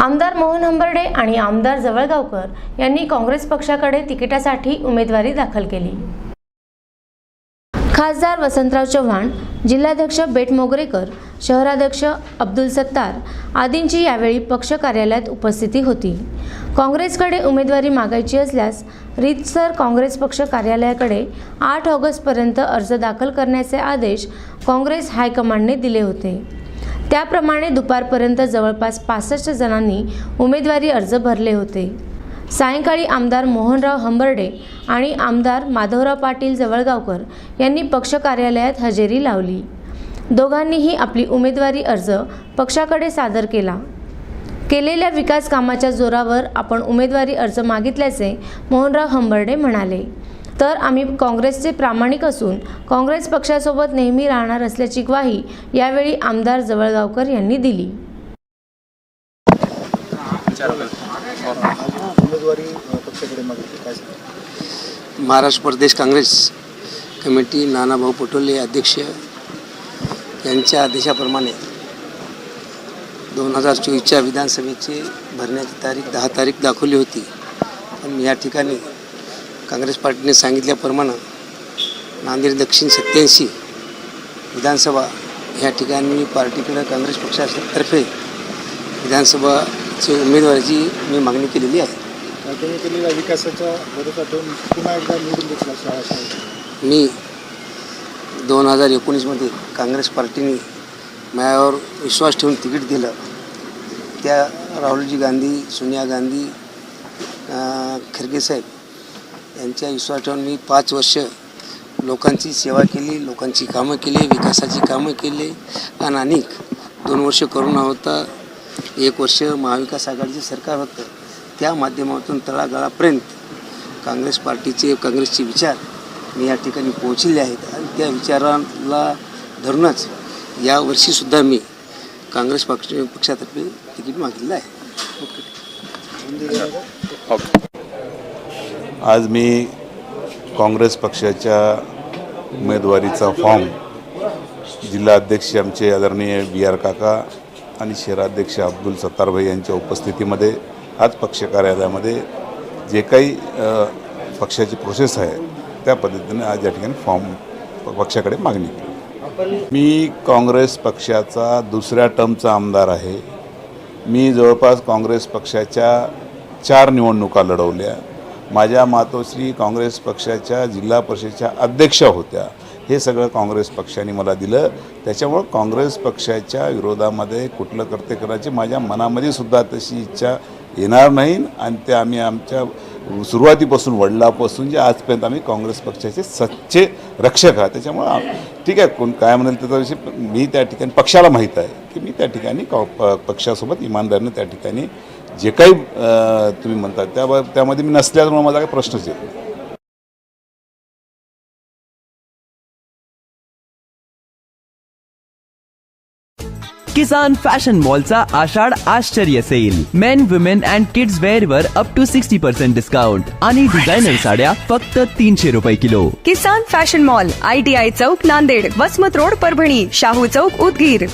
आमदार मोहन हंबर्डे आणि आमदार जवळगावकर यांनी काँग्रेस पक्षाकडे तिकिटासाठी उमेदवारी दाखल केली. खासदार वसंतराव चव्हाण जिल्हाध्यक्ष बेट मोगरेकर शहराध्यक्ष अब्दुल सत्तार आदींची यावेळी पक्ष कार्यालयात उपस्थिती होती. काँग्रेसकडे उमेदवारी मागायची असल्यास रीतसर काँग्रेस पक्ष कार्यालयाकडे आठ ऑगस्टपर्यंत अर्ज दाखल करण्याचे आदेश काँग्रेस हायकमांडने दिले होते. त्याप्रमाणे दुपारपर्यंत जवळपास पासष्ट जणांनी उमेदवारी अर्ज भरले होते. सायंकाळी आमदार मोहनराव हंबर्डे आणि आमदार माधवराव पाटील जवळगावकर यांनी पक्ष कार्यालयात हजेरी लावली. दोघांनीही आपली उमेदवारी अर्ज पक्षाकडे सादर केला. केलेल्या विकास कामाच्या जोरावर आपण उमेदवारी अर्ज मागितल्याचे मोहनराव हंबर्डे म्हणाले. तर आम्ही काँग्रेसचे प्रामाणिक असून काँग्रेस पक्षासोबत नेहमी राहणार असल्याची ग्वाही यावेळी आमदार जवळगावकर यांनी दिली. महाराष्ट्र प्रदेश काँग्रेस कमिटी नानाभाऊ पटोले अध्यक्ष यांच्या आदेशाप्रमाणे दोन हजार चोवीसच्या विधानसभेची भरण्याची तारीख दहा तारीख दाखवली होती. पण या ठिकाणी काँग्रेस पार्टीने सांगितल्याप्रमाणे नांदेड दक्षिण सत्याऐंशी विधानसभा या ठिकाणी पार्टीकडे काँग्रेस पक्षातर्फे विधानसभाची उमेदवारीची मी मागणी केलेली आहे. अ, तुम्ही केलेल्या विकासाच्या भरोसा ठेवून पुन्हा एकदा निवडून घेतला शाळा शाळेत. मी दोन हजार एकोणीसमध्ये काँग्रेस पार्टीने माझ्यावर विश्वास ठेवून तिकीट दिलं. त्या राहुलजी गांधी सोनिया गांधी खरगे साहेब त्यांच्या विश्वास ठेवून मी पाच वर्ष लोकांची सेवा केली लोकांची कामं केली विकासाची कामं केली. आणि अनेक दोन वर्ष करोना होता एक वर्ष महाविकास आघाडीचं सरकार होतं. त्या माध्यमातून तळागाळापर्यंत काँग्रेस पार्टीचे काँग्रेसचे विचार मी या ठिकाणी पोहोचलेले आहेत. आणि त्या विचाराला धरूनच यावर्षीसुद्धा मी काँग्रेस पक्ष पक्षातर्फे तिकीट मागितलं आहे. ओके. आज मी काँग्रेस पक्षाच्या उमेदवारीचा फॉर्म जिल्हाध्यक्ष आमचे आदरणीय बी आर काका आणि शहराध्यक्ष अब्दुल सत्तारभाई यांच्या उपस्थितीमध्ये आज पक्ष कार्यालयामध्ये जे काही पक्षाची प्रोसेस आहे त्या पद्धतीने आज या ठिकाणी फॉर्म प- पक्षाकडे मागणी केली. मी काँग्रेस पक्षाचा दुसऱ्या टर्मचा आमदार आहे. मी जवळपास काँग्रेस पक्षाच्या चार निवडणुका लढवल्या. माझ्या मातोश्री काँग्रेस पक्षाच्या जिल्हा परिषदेच्या अध्यक्षा होत्या. हे सगळं काँग्रेस पक्षाने मला दिलं. त्याच्यामुळं काँग्रेस पक्षाच्या विरोधामध्ये कुठलं कर्ते करायचे माझ्या मनामध्ये सुद्धा तशी इच्छा येणार नाही आणि ते आम्ही आमच्या सुरुवातीपासून वडिलापासून जे आजपर्यंत आम्ही काँग्रेस पक्षाचे सच्चे रक्षक आहात. त्याच्यामुळं ठीक आहे कोण काय म्हणाल त्याच्याविषयी मी त्या ठिकाणी पक्षाला माहीत आहे की मी त्या ठिकाणी कॉ- प- पक्षासोबत इमानदारीनं त्या ठिकाणी जे काही तुम्ही म्हणता त्या त्यामध्ये मी नसल्यामुळे माझा काही प्रश्नच येत नाही. किसान फॅशन मॉलचा आषाढ आश्चर्य sale. Men women and kids wear वर up to sixty percent discount आणि डिझायनर साड्या फक्त तीनशे रुपये kilo. Kisan fashion mall I T I Chowk Nanded Vasmat road Parbhani Shahu चौक उदगीर.